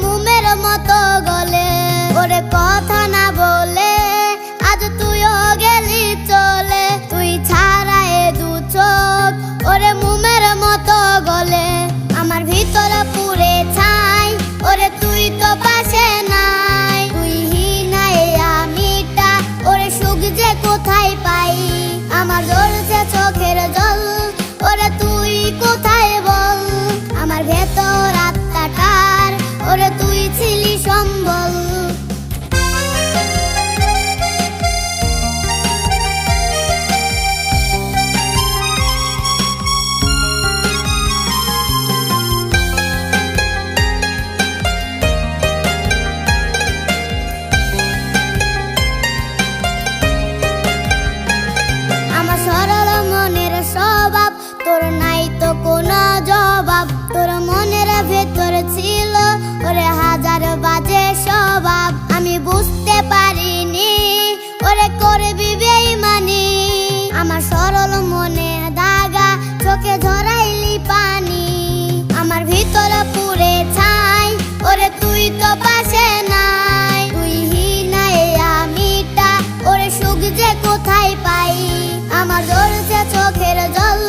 মুমের মতো করবি বেইমানি আমার সরল মনে দাগা, চোখে ধরাইলি পানি। আমার ভিতর পুরে ছাই, ওরে তুই তো পাশে নাই। তুই হি নাই আমিটা, ওরে সুখ যে কোথায় পাই? আমার জোর চোখের জল